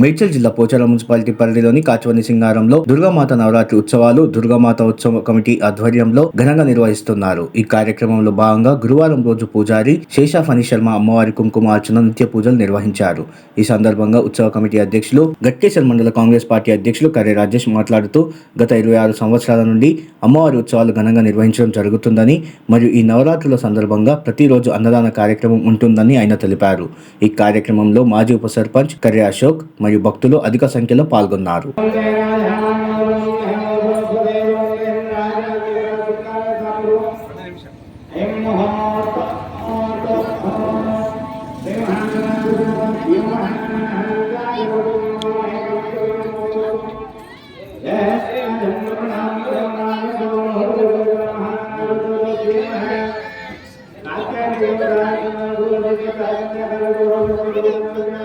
మేడ్చల్ జిల్లా పోచారం మున్సిపాలిటీ పరిధిలోని కాచవని సింగారంలో దుర్గామాత నవరాత్రి ఉత్సవాలు దుర్గామాత ఉత్సవ కమిటీ ఆధ్వర్యంలో ఘనంగా నిర్వహిస్తున్నారు. ఈ కార్యక్రమంలో భాగంగా గురువారం రోజు పూజారి శేషా ఫణి శర్మ అమ్మవారి కుంకుమార్చన నిత్య పూజలు నిర్వహించారు. ఈ సందర్భంగా ఉత్సవ కమిటీ అధ్యక్షులు గట్కేశ్వర్ మండల కాంగ్రెస్ పార్టీ అధ్యక్షులు కర్రె రాజేష్ మాట్లాడుతూ గత ఇరవై ఆరు సంవత్సరాల నుండి అమ్మవారి ఉత్సవాలు ఘనంగా నిర్వహించడం జరుగుతుందని మరియు ఈ నవరాత్రుల సందర్భంగా ప్రతిరోజు అన్నదాన కార్యక్రమం ఉంటుందని ఆయన తెలిపారు. ఈ కార్యక్రమంలో మాజీ ఉప సర్పంచ్ కర్రె అశోక్ మరియు భక్తులు అధిక సంఖ్యలో పాల్గొన్నారు.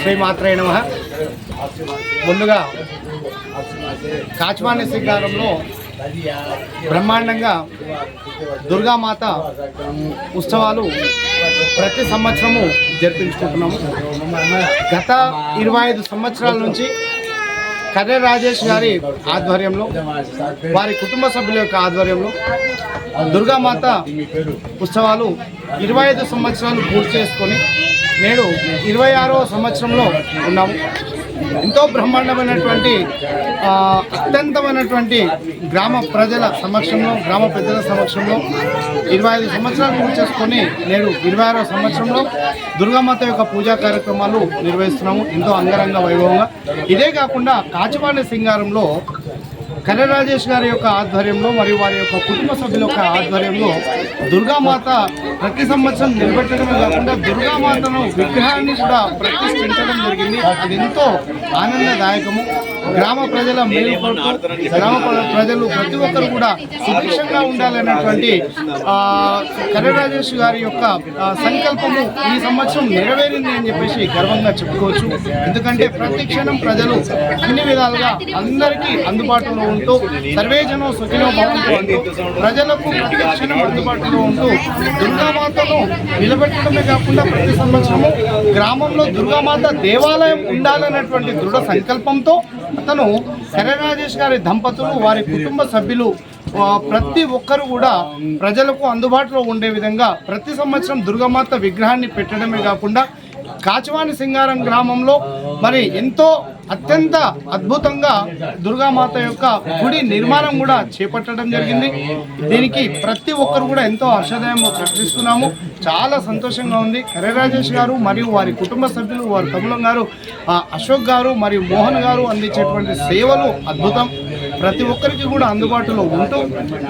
శ్రీమాత్రే నమ. ముందుగా కాచవాణి శ్రీకారంలో బ్రహ్మాండంగా దుర్గామాత ఉత్సవాలు ప్రతి సంవత్సరము జరిపించుకుంటున్నాము. గత ఇరవై ఐదు సంవత్సరాల నుంచి కర్రె రాజేష్ గారి ఆధ్వర్యంలో వారి కుటుంబ సభ్యుల యొక్క ఆధ్వర్యంలో దుర్గామాత ఉత్సవాలు ఇరవై ఐదు సంవత్సరాలు పూర్తి చేసుకొని నేడు ఇరవై ఆరో సంవత్సరంలో ఉన్నాము. ఎంతో బ్రహ్మాండమైనటువంటి అత్యంతమైనటువంటి గ్రామ ప్రజల సమక్షంలో గ్రామ పెద్దల సమక్షంలో ఇరవై ఐదు సంవత్సరాలు పూజ చేసుకొని నేడు ఇరవై ఆరో సంవత్సరంలో దుర్గామాత యొక్క పూజా కార్యక్రమాలు నిర్వహిస్తున్నాము. ఎంతో అంగరంగ వైభవంగా. ఇదే కాకుండా కాచివాణి సింగారంలో కర్ర రాజేష్ గారి యొక్క ఆధ్వర్యంలో మరియు వారి యొక్క కుటుంబ సభ్యుల యొక్క ఆధ్వర్యంలో దుర్గామాత ప్రతి సంవత్సరం నిలబెట్టడమే కాకుండా దుర్గామాతను విగ్రహాన్ని కూడా ప్రతిష్ఠించడం జరిగింది. అది ఎంతో ఆనందదాయకము. గ్రామ ప్రజల మేలు గ్రామ ప్రజలు ప్రతి ఒక్కరు కూడా సుభిక్షంగా ఉండాలనేటువంటి ఆ, గారి యొక్క సంకల్పము ఈ సంవత్సరం నెరవేరింది అని చెప్పేసి గర్వంగా చెప్పుకోవచ్చు. ఎందుకంటే ప్రతి క్షణం ప్రజలు అన్ని విధాలుగా అందరికీ అందుబాటులో ఉంటూ సర్వేజనం సుఖినో భవంతు అంటూ ప్రజలకు ప్రతి క్షణం అందుబాటులో ఉంటూ దుర్గామాతను నిలబెట్టడమే కాకుండా ప్రతి సంవత్సరము గ్రామంలో దుర్గామాత దేవాలయం ఉండాలనేటువంటి దృఢ సంకల్పంతో అతను కర్ర రాజేష్ గారి దంపతులు వారి కుటుంబ సభ్యులు ప్రతి ఒక్కరు కూడా ప్రజలకు అందుబాటులో ఉండే విధంగా ప్రతి సంవత్సరం దుర్గమాత విగ్రహాన్ని పెట్టడమే కాకుండా కాచవాణి సింగారం గ్రామంలో మరి ఎంతో అత్యంత అద్భుతంగా దుర్గామాత యొక్క గుడి నిర్మాణం కూడా చేపట్టడం జరిగింది. దీనికి ప్రతి ఒక్కరు కూడా ఎంతో హర్షదయం ప్రకటిస్తున్నాము. చాలా సంతోషంగా ఉంది. కర్ర రాజేష్ గారు మరియు వారి కుటుంబ సభ్యులు వారి తమ్ములం గారు ఆ, అశోక్ గారు మరియు మోహన్ గారు అందించేటువంటి సేవలు అద్భుతం. ప్రతి ఒక్కరికి కూడా అందుబాటులో ఉంటూ.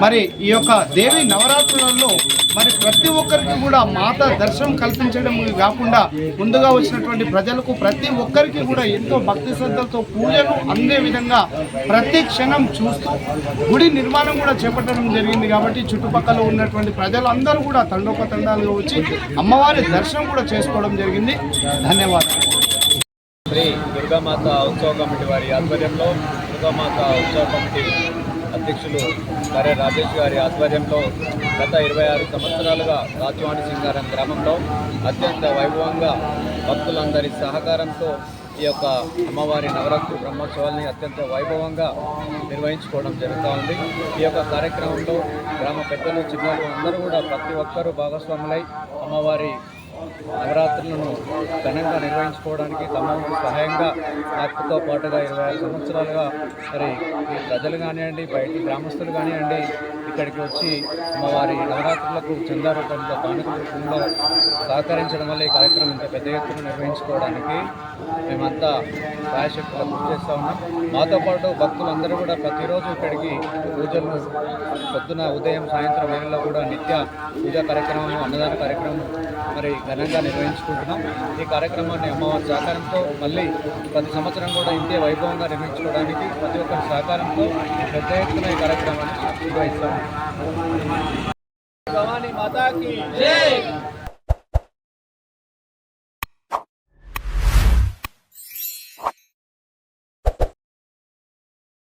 మరి ఈ యొక్క దేవి నవరాత్రులలో మరి ప్రతి ఒక్కరికి కూడా మాత దర్శనం కల్పించడం కాకుండా ముందుగా వచ్చినటువంటి ప్రజలకు ప్రతి ఒక్కరికి కూడా ఎంతో భక్తి శ్రద్ధలతో పూజలు అందే విధంగా ప్రతి క్షణం చూస్తూ గుడి నిర్మాణం కూడా చేపట్టడం జరిగింది కాబట్టి చుట్టుపక్కల ఉన్నటువంటి ప్రజలందరూ కూడా తండోపతండాలుగా వచ్చి అమ్మవారి దర్శనం కూడా చేసుకోవడం జరిగింది. ధన్యవాదాలు. శ్రీ దుర్గామాత ఉత్సవ కమిటీ వారి ఆధ్వర్యంలో దుర్గామాత ఉత్సవ కమిటీ అధ్యక్షులు కరే రాజేష్ గారి ఆధ్వర్యంలో గత ఇరవై ఆరు సంవత్సరాలుగా రాజవాణి సింగారం గ్రామంలో అత్యంత వైభవంగా భక్తులందరి సహకారంతో ఈ యొక్క అమ్మవారి నవరాత్రి బ్రహ్మోత్సవాల్ని అత్యంత వైభవంగా నిర్వహించుకోవడం జరుగుతూ ఉంది. ఈ యొక్క కార్యక్రమంలో గ్రామ పెద్దలు చిన్నలు అందరూ కూడా ప్రతి ఒక్కరూ భాగస్వాములై అమ్మవారి నవరాత్రులను ఘనంగా నిర్వహించుకోవడానికి తమకు సహాయంగా నాకుతో పాటుగా ఇరవై ఐదు సంవత్సరాలుగా మరి ఈ ప్రజలు కానివ్వండి బయటి గ్రామస్తులు కానివ్వండి ఇక్కడికి వచ్చి అమ్మవారి నవరాత్రులకు చందా రూపంలో కానుక రూపంలో సహకరించడం వల్ల ఈ కార్యక్రమం ఇంత పెద్ద ఎత్తున నిర్వహించుకోవడానికి మేమంతా సాయశక్తులు గుర్తు చేస్తూ ఉన్నాం. మాతో పాటు భక్తులందరూ కూడా ప్రతిరోజు ఇక్కడికి పూజలు పొద్దున ఉదయం సాయంత్రం వేళల్లో కూడా నిత్య పూజా కార్యక్రమం అన్నదాన కార్యక్రమం మరి ఘనంగా నిర్వహించుకుంటున్నాం. ఈ కార్యక్రమాన్ని అమ్మవారి సహకారంతో మళ్ళీ ప్రతి సంవత్సరం కూడా ఇంతే వైభవంగా నిర్వహించుకోవడానికి ప్రతి ఒక్కరి సహకారంతో పెద్ద ఎత్తున ఈ కార్యక్రమాన్ని నిర్వహిస్తాం భవానీ మాతాకి